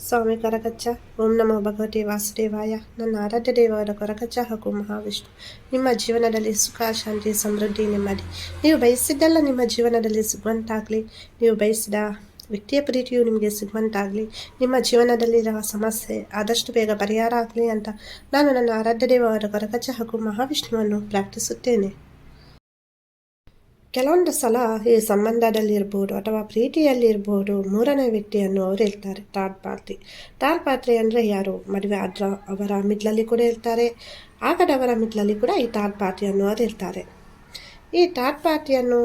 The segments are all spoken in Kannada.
ಸ್ವಾಮಿ ಕರಕಚ್ಚ ಓಂ ನಮೋ ಭಗವತಿ ವಾಸುದೇವಾಯ. ನನ್ನ ಆರಾಧ್ಯ ದೇವರ ಕೊರಕಚ್ಚ ಹಾಗೂ ಮಹಾವಿಷ್ಣು. ನಿಮ್ಮ ಜೀವನದಲ್ಲಿ ಸುಖ, ಶಾಂತಿ, ಸಮೃದ್ಧಿ ನೆಮ್ಮದಿ. ನೀವು ಬಯಸಿದ್ದೆಲ್ಲ ನಿಮ್ಮ ಜೀವನದಲ್ಲಿ ಸಿಗುವಂತಾಗಲಿ. ನೀವು ಬಯಸಿದ ವ್ಯಕ್ತಿಯ ಪ್ರೀತಿಯು ನಿಮಗೆ ಸಿಗುವಂತಾಗಲಿ. ನಿಮ್ಮ ಜೀವನದಲ್ಲಿರುವ ಸಮಸ್ಯೆ ಆದಷ್ಟು ಬೇಗ ಪರಿಹಾರ ಆಗಲಿ ಅಂತ ನಾನು ನನ್ನ ಆರಾಧ್ಯ ದೇವರ ಕೊರಕಚ್ಚ ಹಾಗೂ ಮಹಾವಿಷ್ಣುವನ್ನು ಪ್ರಾರ್ಥಿಸುತ್ತೇನೆ. ಕೆಲವೊಂದು ಸಲ ಈ ಸಂಬಂಧದಲ್ಲಿರ್ಬೋದು ಅಥವಾ ಪ್ರೀತಿಯಲ್ಲಿರ್ಬೋದು ಮೂರನೇ ವ್ಯಕ್ತಿಯನ್ನು ಅವರು ಇರ್ತಾರೆ ಥರ್ಡ್ ಪಾರ್ಟಿ ಥರ್ಡ್ ಪಾರ್ಟಿ ಅಂದರೆ ಯಾರು? ಮದುವೆ ಆದ್ರ ಅವರ ಮಿಡ್ಲಲ್ಲಿ ಕೂಡ ಇರ್ತಾರೆ, ಆಗದವರ ಮಿಡ್ಲಲ್ಲಿ ಕೂಡ ಈ ಥರ್ಡ್ ಪಾರ್ಟಿ ಅನ್ನೋರು ಇರ್ತಾರೆ. ಈ ಥರ್ಡ್ ಪಾರ್ಟಿಯನ್ನು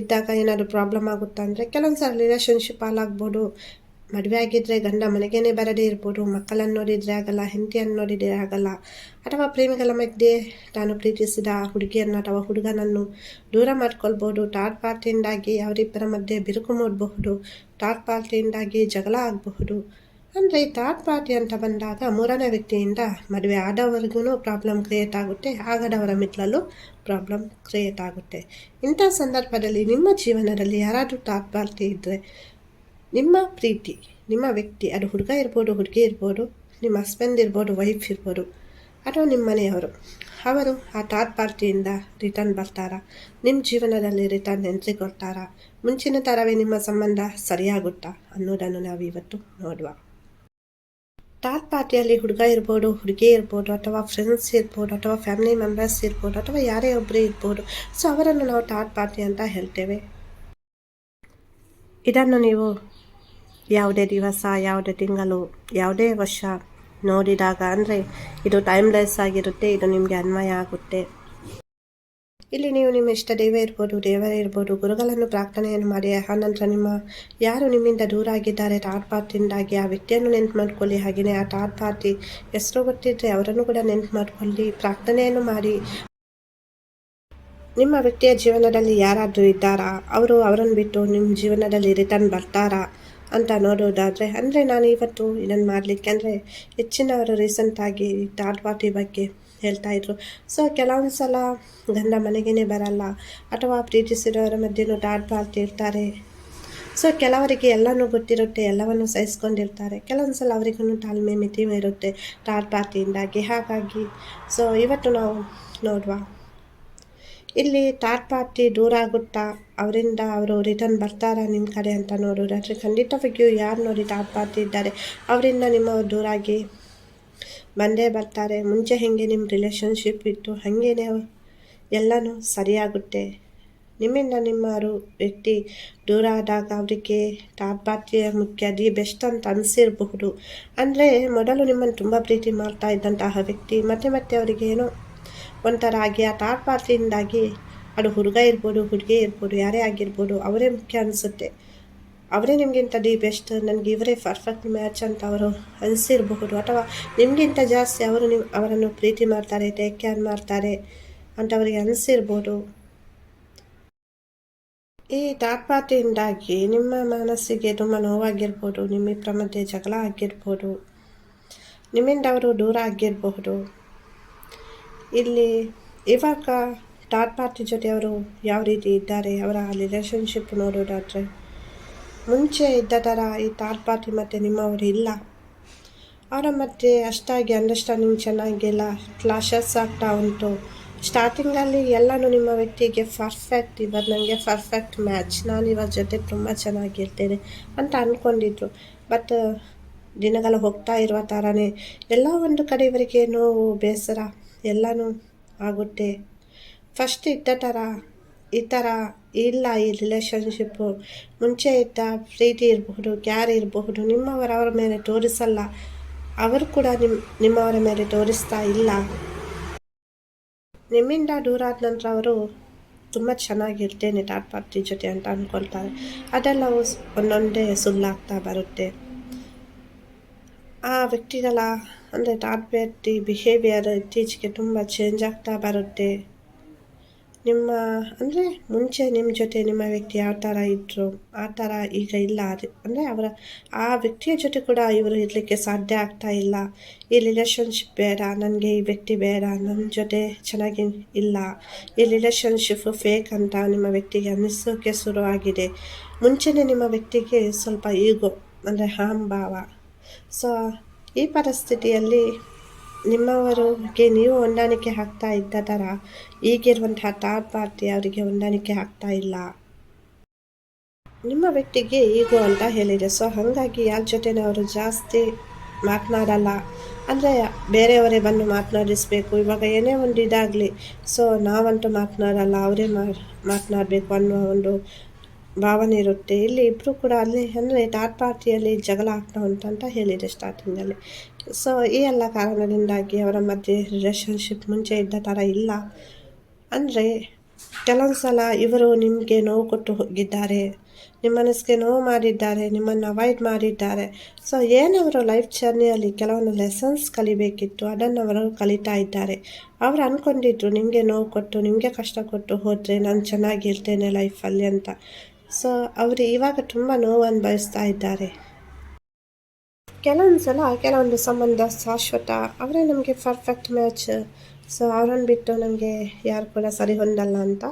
ಇದ್ದಾಗ ಏನಾದರೂ ಪ್ರಾಬ್ಲಮ್ ಆಗುತ್ತಾ ಅಂದರೆ ಕೆಲವೊಂದು ಸಲ ರಿಲೇಷನ್ಶಿಪ್ ಹಾಲಾಗ್ಬೋದು ಮದುವೆ ಆಗಿದ್ದರೆ ಗಂಡ ಮನೆಗೇನೆ ಬರದೇ ಇರ್ಬೋದು, ಮಕ್ಕಳನ್ನು ನೋಡಿದರೆ ಆಗಲ್ಲ, ಹೆಂಡತಿಯನ್ನು ನೋಡಿದರೆ ಆಗಲ್ಲ. ಅಥವಾ ಪ್ರೇಮಿಗಳ ಮಧ್ಯೆ ತಾನು ಪ್ರೀತಿಸಿದ ಹುಡುಗಿಯನ್ನು ಅಥವಾ ಹುಡುಗನನ್ನು ದೂರ ಮಾಡ್ಕೊಳ್ಬೋದು. ಟಾರ್ ಪಾರ್ಟಿಯಿಂದಾಗಿ ಅವರಿಬ್ಬರ ಮಧ್ಯೆ ಬಿರುಕು ಮೂಡಬಹುದು. ಟಾರ್ ಪಾರ್ಟಿಯಿಂದಾಗಿ ಜಗಳ ಆಗಬಹುದು. ಅಂದರೆ ಥರ್ಡ್ ಪಾರ್ಟಿ ಅಂತ ಬಂದಾಗ ಮೂರನೇ ವ್ಯಕ್ತಿಯಿಂದ ಮದುವೆ ಆದವರೆಗೂ ಪ್ರಾಬ್ಲಮ್ ಕ್ರಿಯೇಟ್ ಆಗುತ್ತೆ, ಆಗದವರ ಮಿಟ್ಲಲ್ಲೂ ಪ್ರಾಬ್ಲಮ್ ಕ್ರಿಯೇಟ್ ಆಗುತ್ತೆ. ಇಂಥ ಸಂದರ್ಭದಲ್ಲಿ ನಿಮ್ಮ ಜೀವನದಲ್ಲಿ ಯಾರಾದರೂ ಥರ್ಡ್ ಪಾರ್ಟಿ ಇದ್ದರೆ ನಿಮ್ಮ ಪ್ರೀತಿ, ನಿಮ್ಮ ವ್ಯಕ್ತಿ, ಅದು ಹುಡುಗ ಇರ್ಬೋದು, ಹುಡುಗಿ ಇರ್ಬೋದು, ನಿಮ್ಮ ಹಸ್ಬೆಂಡ್ ಇರ್ಬೋದು ವೈಫ್ ಇರ್ಬೋದು ಅಥವಾ ನಿಮ್ಮ ಮನೆಯವರು. ಅವರು ಆ ಥರ್ಡ್ ಪಾರ್ಟಿಯಿಂದ ರಿಟರ್ನ್ ಬರ್ತಾರಾ? ನಿಮ್ಮ ಜೀವನದಲ್ಲಿ ರಿಟರ್ನ್ ಎಂಟ್ರಿ ಕೊಡ್ತಾರಾ ಮುಂಚಿನ ಥರವೇ ನಿಮ್ಮ ಸಂಬಂಧ ಸರಿಯಾಗುತ್ತಾ ಅನ್ನೋದನ್ನು ನಾವು ಇವತ್ತು ನೋಡುವ. ಥರ್ಡ್ ಪಾರ್ಟಿಯಲ್ಲಿ ಹುಡುಗ ಇರ್ಬೋದು, ಹುಡುಗಿ ಇರ್ಬೋದು, ಅಥವಾ ಫ್ರೆಂಡ್ಸ್ ಇರ್ಬೋದು, ಅಥವಾ ಫ್ಯಾಮಿಲಿ ಮೆಂಬರ್ಸ್ ಇರ್ಬೋದು, ಅಥವಾ ಯಾರೇ ಒಬ್ಬರು ಇರ್ಬೋದು ಸೊ ಅವರನ್ನು ನಾವು ಥರ್ಡ್ ಪಾರ್ಟಿ ಅಂತ ಹೇಳ್ತೇವೆ. ಇದನ್ನು ನೀವು ಯಾವುದೇ ದಿವಸ, ಯಾವುದೇ ತಿಂಗಳು, ಯಾವುದೇ ವರ್ಷ ನೋಡಿದಾಗ ಅಂದರೆ ಇದು ಟೈಮ್ಲೆಸ್ ಆಗಿರುತ್ತೆ, ಇದು ನಿಮಗೆ ಅನ್ವಯ ಆಗುತ್ತೆ. ಇಲ್ಲಿ ನೀವು ನಿಮ್ಮ ಇಷ್ಟ ದೇವೇ ಇರ್ಬೋದು, ದೇವರೇ ಇರ್ಬೋದು, ಗುರುಗಳನ್ನು ಪ್ರಾರ್ಥನೆಯನ್ನು ಮಾಡಿ ಆನಂತರ ನಿಮ್ಮ ಯಾರು ನಿಮ್ಮಿಂದ ದೂರ ಆಗಿದ್ದಾರೆ ಟಾರ್ ಪಾರ್ಟಿಯಿಂದಾಗಿ ಆ ವ್ಯಕ್ತಿಯನ್ನು ನೆನ್ಪು ಮಾಡ್ಕೊಳ್ಳಿ. ಹಾಗೆಯೇ ಆ ಟಾರ್ ಪಾರ್ಟಿ ಹೆಸರು ಗೊತ್ತಿದ್ದರೆ ಅವರನ್ನು ಕೂಡ ನೆನ್ಪು ಮಾಡ್ಕೊಳ್ಳಿ, ಪ್ರಾರ್ಥನೆಯನ್ನು ಮಾಡಿ. ನಿಮ್ಮ ವ್ಯಕ್ತಿಯ ಜೀವನದಲ್ಲಿ ಯಾರಾದರೂ ಇದ್ದಾರಾ? ಅವರು ಅವರನ್ನು ಬಿಟ್ಟು ನಿಮ್ಮ ಜೀವನದಲ್ಲಿ ರಿಟರ್ನ್ ಬರ್ತಾರಾ? ಅಂತ ನೋಡೋದಾದರೆ, ಅಂದರೆ ನಾನು ಇವತ್ತು ಇದನ್ನು ಮಾಡಲಿಕ್ಕೆ ಅಂದರೆ ಹೆಚ್ಚಿನವರು ರೀಸೆಂಟಾಗಿ ಥರ್ಡ್ ಪಾರ್ಟಿ ಬಗ್ಗೆ ಹೇಳ್ತಾ ಇದ್ರು. ಸೊ ಕೆಲವೊಂದು ಸಲ ಗಂಡ ಮನೆಗೇ ಬರಲ್ಲ, ಅಥವಾ ಪ್ರೀತಿಸಿರೋರ ಮಧ್ಯೆನೂ ಥರ್ಡ್ ಪಾರ್ಟಿ ಇರ್ತಾರೆ. ಸೊ ಕೆಲವರಿಗೆ ಎಲ್ಲನೂ ಗೊತ್ತಿರುತ್ತೆ, ಎಲ್ಲವನ್ನು ಸಹಿಸ್ಕೊಂಡಿರ್ತಾರೆ. ಕೆಲವೊಂದು ಸಲ ಅವರಿಗೂ ತಾಳ್ಮೆ ಮಿತಿ ಇರುತ್ತೆ ಥರ್ಡ್ ಪಾರ್ಟಿಯಿಂದಾಗಿ ಹಾಗಾಗಿ ಸೊ ಇವತ್ತು ನಾವು ನೋಡುವ. ಇಲ್ಲಿ ಥರ್ಡ್ ಪಾರ್ಟಿ ದೂರ ಆಗುತ್ತಾ? ಅವರಿಂದ ಅವರು ರಿಟರ್ನ್ ಬರ್ತಾರಾ ನಿಮ್ಮ ಕಡೆ ಅಂತ ನೋಡೋದಾದರೆ ಖಂಡಿತವಾಗಿಯೂ ಯಾರು ನೋಡಿ ಥರ್ಡ್ ಪಾರ್ಟಿ ಇದ್ದಾರೆ, ಅವರಿಂದ ನಿಮ್ಮವ್ರು ದೂರಾಗಿ ಬಂದೇ ಬರ್ತಾರೆ. ಮುಂಚೆ ಹೇಗೆ ನಿಮ್ಮ ರಿಲೇಷನ್ಶಿಪ್ ಇತ್ತು? ಹಾಗೇನೆ ಎಲ್ಲನೂ ಸರಿಯಾಗುತ್ತೆ. ನಿಮ್ಮಿಂದ ನಿಮ್ಮವರು ವ್ಯಕ್ತಿ ದೂರ ಆದಾಗ ಅವರಿಗೆ ಪಾರ್ಟಿಯ ಮುಖ್ಯ ದಿ ಬೆಸ್ಟ್ ಅಂತ ಅನಿಸಿರಬಹುದು. ಅಂದರೆ ಮೊದಲು ನಿಮ್ಮನ್ನು ತುಂಬ ಪ್ರೀತಿ ಮಾಡ್ತಾ ಇದ್ದಂತಹ ವ್ಯಕ್ತಿ, ಮತ್ತೆ ಮತ್ತೆ ಅವರಿಗೆ ಏನೋ ಒಂಥರ ಆಗಿ ಆ ಥಾಟ್ ಪಾತ್ರೆಯಿಂದಾಗಿ ಅದು ಹುಡುಗ ಇರ್ಬೋದು, ಹುಡುಗಿ ಇರ್ಬೋದು, ಯಾರೇ ಆಗಿರ್ಬೋದು, ಅವರೇ ಮುಖ್ಯ ಅನಿಸುತ್ತೆ. ಅವರೇ ನಿಮಗಿಂತ ದಿ ಬೆಸ್ಟ್ ನನಗೆ ಇವರೇ ಪರ್ಫೆಕ್ಟ್ ಮ್ಯಾಚ್ ಅಂತ ಅವರು ಅನಿಸಿರಬಹುದು. ಅಥವಾ ನಿಮಗಿಂತ ಜಾಸ್ತಿ ಅವರು ನಿಮ್ಮ ಅವರನ್ನು ಪ್ರೀತಿ ಮಾಡ್ತಾರೆ ಟೇಕ್ ಕೇರ್ ಮಾಡ್ತಾರೆ ಅಂತ ಅವರಿಗೆ ಅನಿಸಿರ್ಬೋದು. ಈ ತಾತ್ಪಾತೆಯಿಂದಾಗಿ ನಿಮ್ಮ ಮನಸ್ಸಿಗೆ ತುಂಬ ನೋವಾಗಿರ್ಬೋದು ನಿಮ್ಮಿಬ್ಬರ ಮಧ್ಯೆ ಜಗಳ ಆಗಿರ್ಬೋದು, ನಿಮ್ಮಿಂದ ಅವರು ದೂರ ಆಗಿರಬಹುದು. ಇಲ್ಲಿ ಇವಾಗ ಥರ್ಡ್ ಪಾರ್ಟಿ ಜೊತೆ ಅವರು ಯಾವ ರೀತಿ ಇದ್ದಾರೆ, ಅವರ ರಿಲೇಷನ್ಶಿಪ್ ನೋಡೋದಾದರೆ, ಮುಂಚೆ ಇದ್ದ ಥರ ಈ ಥರ್ಡ್ ಪಾರ್ಟಿ ಮತ್ತು ನಿಮ್ಮವರು ಇಲ್ಲ. ಅವರ ಮತ್ತೆ ಅಷ್ಟಾಗಿ ಅಂಡರ್ಸ್ಟ್ಯಾಂಡಿಂಗ್ ಚೆನ್ನಾಗಿಲ್ಲ ಕ್ಲಾಶಸ್ ಆಗ್ತಾ ಉಂಟು. ಸ್ಟಾರ್ಟಿಂಗಲ್ಲಿ ಎಲ್ಲನೂ ನಿಮ್ಮ ವ್ಯಕ್ತಿಗೆ ಪರ್ಫೆಕ್ಟ್ ಇವತ್ತು ನನಗೆ ಪರ್ಫೆಕ್ಟ್ ಮ್ಯಾಚ್ ನಾನು ಇವರ ಜೊತೆ ತುಂಬ ಚೆನ್ನಾಗಿರ್ತೇನೆ ಅಂತ ಅಂದ್ಕೊಂಡಿದ್ರು ಬಟ್ ದಿನಗಳು ಹೋಗ್ತಾ ಇರುವ ಥರನೇ, ಎಲ್ಲ ಒಂದು ಕಡೆ ಇವರಿಗೆ ನೋವು, ಬೇಸರ. ಎಲ್ಲನೂ ಆಗುತ್ತೆ. ಫಸ್ಟ್ ಇದ್ದ ಥರ ಈ ಥರ ಇಲ್ಲ ಈ ರಿಲೇಷನ್ಶಿಪ್ಪು ಮುಂಚೆ ಇದ್ದ ಪ್ರೀತಿ ಇರಬಹುದು ಕ್ಯಾರ್ ಇರಬಹುದು ನಿಮ್ಮವರವರ ಮೇಲೆ ತೋರಿಸಲ್ಲ. ಅವರು ಕೂಡ ನಿಮ್ಮ ನಿಮ್ಮವರ ಮೇಲೆ ತೋರಿಸ್ತಾ ಇಲ್ಲ. ನಿಮ್ಮಿಂದ ದೂರ ಆದ ನಂತರ ಅವರು ತುಂಬ ಚೆನ್ನಾಗಿರ್ತೇನೆ ಥರ್ಡ್ ಪಾರ್ಟಿ ಜೊತೆ ಅಂತ ಅಂದ್ಕೊಳ್ತಾರೆ ಅದೆಲ್ಲವೂ ಒಂದೊಂದೇ ಸುಳ್ಳಾಗ್ತಾ ಬರುತ್ತೆ. ಆ ವ್ಯಕ್ತಿಗಳ ಅಂದರೆ ಪಾರ್ಟಿ ಬಿಹೇವಿಯರ್ ಇತ್ತೀಚೆಗೆ ತುಂಬ ಚೇಂಜ್ ಆಗ್ತಾ ಬರುತ್ತೆ. ನಿಮ್ಮ, ಅಂದರೆ ಮುಂಚೆ ನಿಮ್ಮ ಜೊತೆ ನಿಮ್ಮ ವ್ಯಕ್ತಿ ಯಾವ ಥರ ಇದ್ದರು ಆ ಥರ ಈಗ ಇಲ್ಲ. ಅದು, ಅಂದರೆ ಅವರ, ಆ ವ್ಯಕ್ತಿಯ ಜೊತೆ ಕೂಡ ಇವರು ಇರಲಿಕ್ಕೆ ಸಾಧ್ಯ ಆಗ್ತಾ ಇಲ್ಲ. ಈ ರಿಲೇಷನ್ಶಿಪ್ ಬೇಡ, ನನಗೆ ಈ ವ್ಯಕ್ತಿ ಬೇಡ ನನ್ನ ಜೊತೆ ಚೆನ್ನಾಗಿ ಇಲ್ಲ. ಈ ರಿಲೇಷನ್ಶಿಪ್ ಫೇಕ್ ಅಂತ ನಿಮ್ಮ ವ್ಯಕ್ತಿಗೆ ಅನ್ನಿಸೋಕ್ಕೆ ಶುರುವಾಗಿದೆ. ಮುಂಚೆನೇ ನಿಮ್ಮ ವ್ಯಕ್ತಿಗೆ ಸ್ವಲ್ಪ ಈಗೋ ಅಂದರೆ ಭಾವ. ಸೊ ಈ ಪರಿಸ್ಥಿತಿಯಲ್ಲಿ ನಿಮ್ಮವರಿಗೆ ನೀವು ಹೊಂದಾಣಿಕೆ ಆಗ್ತಾ ಇದ್ದ ಥರ ಈಗಿರುವಂತಹ ಥರ್ಡ್ ಪಾರ್ಟಿ ಅವರಿಗೆ ಹೊಂದಾಣಿಕೆ ಆಗ್ತಾ ಇಲ್ಲ. ನಿಮ್ಮ ವ್ಯಕ್ತಿಗೆ ಈಗೋ ಅಂತ ಹೇಳಿದೆ. ಸೊ ಹಾಗಾಗಿ ಯಾರ ಜೊತೆನೂ ಅವರು ಜಾಸ್ತಿ ಮಾತನಾಡಲ್ಲ. ಅಂದರೆ ಬೇರೆಯವರೇ ಬಂದು ಮಾತನಾಡಿಸ್ಬೇಕು. ಇವಾಗ ಏನೇ ಒಂದು ಇದಾಗಲಿ. ಸೊ ನಾವಂತೂ ಮಾತನಾಡಲ್ಲ. ಅವರೇ ಮಾತನಾಡಬೇಕು ಅನ್ನೋ ಒಂದು ಭಾವನೆ ಇರುತ್ತೆ. ಇಲ್ಲಿ ಇಬ್ಬರು ಕೂಡ ಅಲ್ಲಿ ಅಂದರೆ ಥಾರ್ಡ್ ಪಾರ್ಟಿಯಲ್ಲಿ ಜಗಳ ಆಗ್ತಾ ಅಂತ ಹೇಳಿದೆ ಸ್ಟಾರ್ಟಿಂಗಲ್ಲಿ ಸೊ ಈ ಎಲ್ಲ ಕಾರಣದಿಂದಾಗಿ ಅವರ ಮಧ್ಯೆ ರಿಲೇಷನ್ಶಿಪ್ ಮುಂಚೆ ಇದ್ದ ಥರ ಇಲ್ಲ. ಅಂದರೆ ಕೆಲವೊಂದು ಸಲ ಇವರು ನಿಮಗೆ ನೋವು ಕೊಟ್ಟು ಹೋಗಿದ್ದಾರೆ ನಿಮ್ಮ ಮನಸ್ಸಿಗೆ ನೋವು ಮಾಡಿದ್ದಾರೆ, ನಿಮ್ಮನ್ನು ಅವಾಯ್ಡ್ ಮಾಡಿದ್ದಾರೆ. ಸೊ ಏನವರು ಲೈಫ್ ಜರ್ನಿಯಲ್ಲಿ ಕೆಲವೊಂದು ಲೆಸನ್ಸ್ ಕಲಿಬೇಕಿತ್ತು, ಅದನ್ನು ಅವರು ಕಲಿತಾ ಇದ್ದಾರೆ. ಅವರು ಅಂದ್ಕೊಂಡಿದ್ರು ನಿಮಗೆ ನೋವು ಕೊಟ್ಟು, ನಿಮಗೆ ಕಷ್ಟ ಕೊಟ್ಟು ಹೋದರೆ ನಾನು ಚೆನ್ನಾಗಿರ್ತೇನೆ ಲೈಫಲ್ಲಿ ಅಂತ. ಸೊ, ಅವರು ಇವಾಗ ತುಂಬ ನೋವು ಅನುಭವಿಸ್ತಾ ಇದ್ದಾರೆ. ಕೆಲವೊಂದು ಸಲ ಕೆಲವೊಂದು ಸಂಬಂಧ ಶಾಶ್ವತ, ಅವರೇ ನಮಗೆ ಪರ್ಫೆಕ್ಟ್ ಮ್ಯಾಚ್ ಸೊ, ಅವರನ್ನು ಬಿಟ್ಟು ನಮಗೆ ಯಾರು ಕೂಡ ಸರಿ ಹೊಂದಲ್ಲ ಅಂತ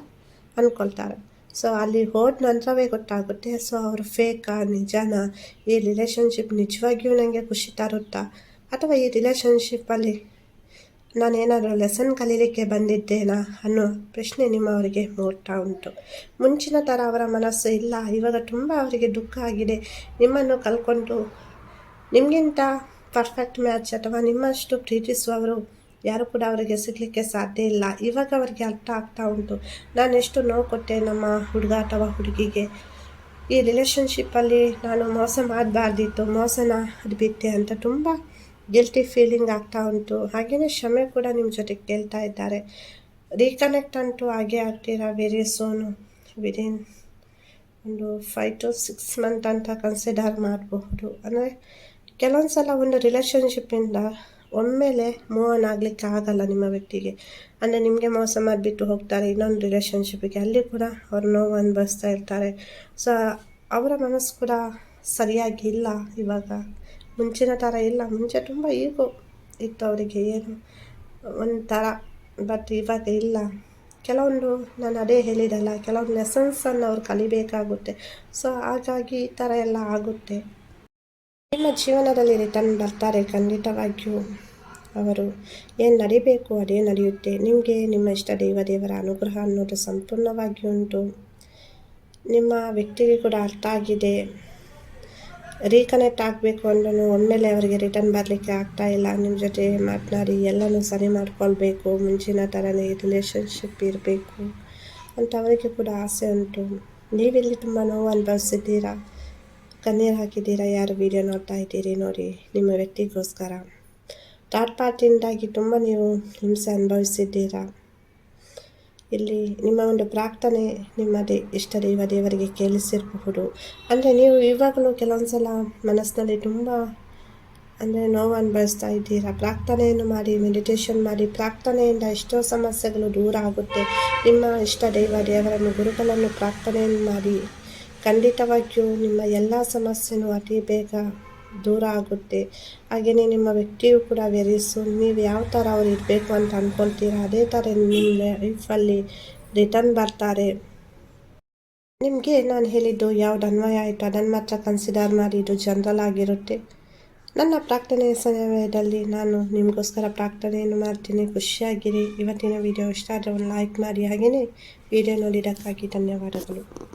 ಅಂದ್ಕೊಳ್ತಾರೆ ಸೊ, ಅಲ್ಲಿ ಹೋದ ನಂತರವೇ ಗೊತ್ತಾಗುತ್ತೆ, ಸೊ, ಅವರು ಫೇಕಾ ನಿಜಾನ? ಈ ರಿಲೇಷನ್ಶಿಪ್ ನಿಜವಾಗಿಯೂ ನನಗೆ ಖುಷಿ ತರುತ್ತಾ? ಅಥವಾ ಈ ರಿಲೇಷನ್ಶಿಪ್ಪಲ್ಲಿ ನಾನೇನಾದರೂ ಲೆಸನ್ ಕಲೀಲಿಕ್ಕೆ ಬಂದಿದ್ದೇನಾ ಅನ್ನೋ ಪ್ರಶ್ನೆ ನಿಮ್ಮವರಿಗೆ ಮೂಡ್ತಾ ಉಂಟು. ಮುಂಚಿನ ಥರ ಅವರ ಮನಸ್ಸು ಇಲ್ಲ. ಇವಾಗ ತುಂಬ ಅವರಿಗೆ ದುಃಖ ಆಗಿದೆ. ನಿಮ್ಮನ್ನು ಕಲ್ಕೊಂಡು ನಿಮಗಿಂತ ಪರ್ಫೆಕ್ಟ್ ಮ್ಯಾಚ್ ಅಥವಾ ನಿಮ್ಮಷ್ಟು ಪ್ರೀತಿಸುವವರು ಯಾರು ಕೂಡ ಅವರಿಗೆ ಸಿಗಲಿಕ್ಕೆ ಸಾಧ್ಯ ಇಲ್ಲ. ಇವಾಗ ಅವರಿಗೆ ಅರ್ಥ ಆಗ್ತಾ ಉಂಟು. ನಾನು ಎಷ್ಟು ನೋವು ಕೊಟ್ಟೆ ನಮ್ಮ ಹುಡುಗ ಅಥವಾ ಹುಡುಗಿಗೆ. ಈ ರಿಲೇಷನ್ಶಿಪ್ಪಲ್ಲಿ ನಾನು ಮೋಸ ಮಾಡಬಾರ್ದಿತ್ತು. ಮೋಸನ ಬಿಟ್ಟೆ ಅಂತ ತುಂಬ ಗಿಲ್ಟಿ ಫೀಲಿಂಗ್ ಆಗ್ತಾ ಉಂಟು. ಹಾಗೆಯೇ ಕ್ಷಮೆ ಕೂಡ ನಿಮ್ಮ ಜೊತೆ ಕೇಳ್ತಾ ಇದ್ದಾರೆ. ರೀಕನೆಕ್ಟ್ ಅಂತೂ ಹಾಗೆ ಆಗ್ತೀರಾ? ವೆರಿ ಸೋನು ವಿದಿನ್ ಒಂದು ಫೈವ್ ಟು ಸಿಕ್ಸ್ ಮಂತ್ ಅಂತ ಕನ್ಸಿಡರ್ ಮಾಡಬಹುದು. ಅಂದರೆ ಕೆಲವೊಂದು ಸಲ ಒಂದು ರಿಲೇಷನ್ಶಿಪ್ಪಿಂದ ಒಮ್ಮೆಲೆ ಮೂವ್ ಆನ್ ಆಗಲಿಕ್ಕೆ ಆಗಲ್ಲ ನಿಮ್ಮ ವ್ಯಕ್ತಿಗೆ. ಅಂದರೆ ನಿಮಗೆ ಮೋಸ ಮಾಡಿಬಿಟ್ಟು ಹೋಗ್ತಾರೆ ಇನ್ನೊಂದು ರಿಲೇಷನ್ಶಿಪ್ಪಿಗೆ ಅಲ್ಲಿ ಕೂಡ ಅವ್ರು ನೋವು ಅನುಭವಿಸ್ತಾ ಇರ್ತಾರೆ. ಸೊ ಅವರ ಮನಸ್ಸು ಕೂಡ ಸರಿಯಾಗಿ ಇಲ್ಲ ಇವಾಗ. ಮುಂಚಿನ ಥರ ಇಲ್ಲ. ಮುಂಚೆ ತುಂಬ ಈಗೋ ಇತ್ತು ಅವರಿಗೆ ಏನು ಒಂಥರ ಬಟ್ ಇವಾಗ ಇಲ್ಲ. ಕೆಲವೊಂದು ನಾನು ಅದೇ ಹೇಳಿದಲ್ಲ, ಕೆಲವೊಂದು ಲೆಸನ್ಸನ್ನು ಅವ್ರು ಕಲಿಬೇಕಾಗುತ್ತೆ. ಸೊ ಹಾಗಾಗಿ ಈ ಥರ ಎಲ್ಲ ಆಗುತ್ತೆ. ನಿಮ್ಮ ಜೀವನದಲ್ಲಿ ರಿಟರ್ನ್ ಬರ್ತಾರೆ ಖಂಡಿತವಾಗಿಯೂ. ಅವರು ಏನು ನಡಿಬೇಕು, ಅದೇ ನಡೆಯುತ್ತೆ. ನಿಮಗೆ ನಿಮ್ಮ ಇಷ್ಟ ದೇವ ದೇವರ ಅನುಗ್ರಹ ಅನ್ನೋದು ಸಂಪೂರ್ಣವಾಗಿ ಉಂಟು. ನಿಮ್ಮ ವ್ಯಕ್ತಿಗೆ ಕೂಡ ಅರ್ಥ ಆಗಿದೆ. ರೀಕನೆಕ್ಟ್ ಆಗಬೇಕು ಅಂದ್ರೂ ಒಮ್ಮೆಲೆ ಅವರಿಗೆ ರಿಟರ್ನ್ ಬರಲಿಕ್ಕೆ ಆಗ್ತಾ ಇಲ್ಲ. ನಿಮ್ಮ ಜೊತೆ ಮಾತನಾಡಿ, ಎಲ್ಲನೂ ಸರಿ ಮಾಡ್ಕೊಳ್ಬೇಕು. ಮುಂಚಿನ ಥರನೇ ರಿಲೇಷನ್ಶಿಪ್ ಇರಬೇಕು ಅಂತ ಅವರಿಗೆ ಕೂಡ ಆಸೆ ಉಂಟು. ನೀವಿಲ್ಲಿ ತುಂಬ ನೋವು ಅನುಭವಿಸಿದ್ದೀರಾ? ಕಣ್ಣೀರು ಹಾಕಿದ್ದೀರಾ? ಯಾರು ವೀಡಿಯೋ ನೋಡ್ತಾ ಇದ್ದೀರಿ ನೋಡಿ ನಿಮ್ಮ ವ್ಯಕ್ತಿಗೋಸ್ಕರ. ಥರ್ಡ್ ಪಾರ್ಟಿಯಿಂದಾಗಿ ತುಂಬ ನೀವು ಹಿಂಸೆ ಅನುಭವಿಸಿದ್ದೀರಾ? ಇಲ್ಲಿ ನಿಮ್ಮ ಒಂದು ಪ್ರಾರ್ಥನೆ ನಿಮ್ಮದೇ ಇಷ್ಟ ದೈವ ದೇವರಿಗೆ ಕೇಳಿಸಿರಬಹುದು. ಅಂದರೆ ನೀವು ಇವಾಗಲೂ ಕೆಲವೊಂದು ಸಲ ಮನಸ್ಸಿನಲ್ಲಿ ತುಂಬ, ಅಂದರೆ ನೋವು ಅನುಭವಿಸ್ತಾ ಇದ್ದೀರಾ? ಪ್ರಾರ್ಥನೆಯನ್ನು ಮಾಡಿ ಮೆಡಿಟೇಷನ್ ಮಾಡಿ, ಪ್ರಾರ್ಥನೆಯಿಂದ ಎಷ್ಟೋ ಸಮಸ್ಯೆಗಳು ದೂರ ಆಗುತ್ತೆ. ನಿಮ್ಮ ಇಷ್ಟ ದೈವ ದೇವರನ್ನು, ಗುರುಗಳನ್ನು ಪ್ರಾರ್ಥನೆಯನ್ನು ಮಾಡಿ, ಖಂಡಿತವಾಗಿಯೂ ನಿಮ್ಮ ಎಲ್ಲ ಸಮಸ್ಯೆನೂ ಅತಿ ಬೇಗ ದೂರ ಆಗುತ್ತೆ. ಹಾಗೆಯೇ ನಿಮ್ಮ ವ್ಯಕ್ತಿಯು ಕೂಡ ವೆರಿ ಸೂನ್ ನೀವು ಯಾವ ಥರ ಅವ್ರು ಇರಬೇಕು ಅಂತ ಅಂದ್ಕೊಳ್ತೀರ ಅದೇ ಥರ ನಿಮ್ಮ ಲೈಫಲ್ಲಿ ರಿಟರ್ನ್ ಬರ್ತಾರೆ. ನಿಮಗೆ ನಾನು ಹೇಳಿದ್ದು ಯಾವ್ದು ಅನ್ವಯ ಆಯಿತು? ಅದನ್ನು ಮಾತ್ರ ಕನ್ಸಿಡರ್ ಮಾಡಿ ಇದು ಜನರಲ್ ಆಗಿರುತ್ತೆ. ನನ್ನ ಪ್ರಾರ್ಥನೆಯ ಸಮಯದಲ್ಲಿ ನಾನು ನಿಮಗೋಸ್ಕರ ಪ್ರಾರ್ಥನೆಯನ್ನು ಮಾಡ್ತೀನಿ. ಖುಷಿಯಾಗಿರಿ. ಇವತ್ತಿನ ವಿಡಿಯೋ ಇಷ್ಟ ಆದರೆ ಲೈಕ್ ಮಾಡಿ. ಹಾಗೆಯೇ ವಿಡಿಯೋ ನೋಡಿದ್ದಕ್ಕಾಗಿ ಧನ್ಯವಾದಗಳು.